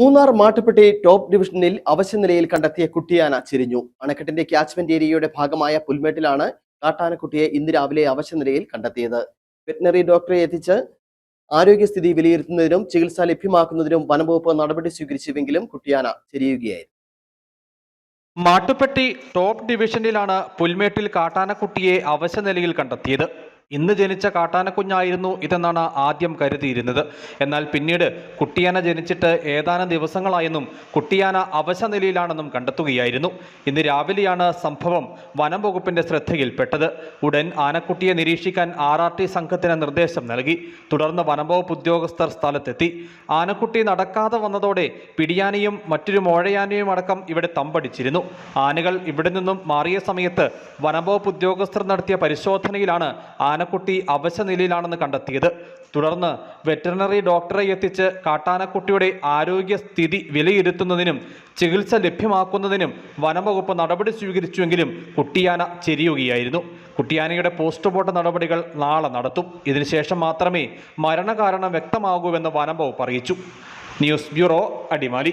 Munnar Mattupetty top ഡിവിഷനിൽ അവശ്യനിലയിൽ കണ്ടെത്തിയ കുട്ടിയാന ചിരിഞ്ഞു. അണക്കെട്ടിന്റെ ക്യാച്ച്മെന്റ് ഏരിയയുടെ ഭാഗമായ പുൽമേട്ടിലാണ് കാട്ടാനക്കുട്ടിയെ ഇന്ന് രാവിലെ അവശ്യനിലയിൽ കണ്ടെത്തിയത്. വെറ്റിനറി ഡോക്ടറെ എത്തിച്ച് ആരോഗ്യസ്ഥിതി വിലയിരുത്തുന്നതിനും ചികിത്സ ലഭ്യമാക്കുന്നതിനും വനംവകുപ്പ് നടപടി സ്വീകരിച്ചുവെങ്കിലും കുട്ടിയാന ചെരിയുകയായിരുന്നു. മാട്ടുപ്പെട്ടി ടോപ്പ് ഡിവിഷനിലാണ് പുൽമേട്ടിൽ കാട്ടാനക്കുട്ടിയെ അവശനിലയിൽ കണ്ടെത്തിയത്. ഇന്ന് ജനിച്ച കാട്ടാനക്കുഞ്ഞായിരുന്നു ഇതെന്നാണ് ആദ്യം കരുതിയിരുന്നത്. എന്നാൽ പിന്നീട് കുട്ടിയാന ജനിച്ചിട്ട് ഏതാനും ദിവസങ്ങളായെന്നും കുട്ടിയാന അവശനിലയിലാണെന്നും കണ്ടെത്തുകയായിരുന്നു. ഇന്ന് രാവിലെയാണ് സംഭവം വനം വകുപ്പിന്റെ ശ്രദ്ധയിൽപ്പെട്ടത്. ഉടൻ ആനക്കുട്ടിയെ നിരീക്ഷിക്കാൻ ആർ ആർ ടി സംഘത്തിന് നിർദ്ദേശം നൽകി. തുടർന്ന് വനംവകുപ്പ് ഉദ്യോഗസ്ഥർ സ്ഥലത്തെത്തി. ആനക്കുട്ടി നടക്കാതെ വന്നതോടെ പിടിയാനയും മറ്റൊരു മോഴയാനയും അടക്കം ഇവിടെ തമ്പടിച്ചിരുന്നു. ആനകൾ ഇവിടെ നിന്നും മാറിയ സമയത്ത് വനംവകുപ്പ് ഉദ്യോഗസ്ഥർ നടത്തിയ പരിശോധനയിലാണ് ആനക്കുട്ടി അവശനിലയിലാണെന്ന് കണ്ടെത്തിയത്. തുടർന്ന് വെറ്ററിനറി ഡോക്ടറെ എത്തിച്ച് കാട്ടാനക്കുട്ടിയുടെ ആരോഗ്യസ്ഥിതി വിലയിരുത്തുന്നതിനും ചികിത്സ ലഭ്യമാക്കുന്നതിനും വനംവകുപ്പ് നടപടി സ്വീകരിച്ചുവെങ്കിലും കുട്ടിയാന ചെരിയുകയായിരുന്നു. കുട്ടിയാനയുടെ പോസ്റ്റ്മോർട്ടം നടപടികൾ നാളെ നടത്തും. ഇതിനുശേഷം മാത്രമേ മരണകാരണം വ്യക്തമാകൂവെന്ന് വനം വകുപ്പ് അറിയിച്ചു. News bureau Adimali.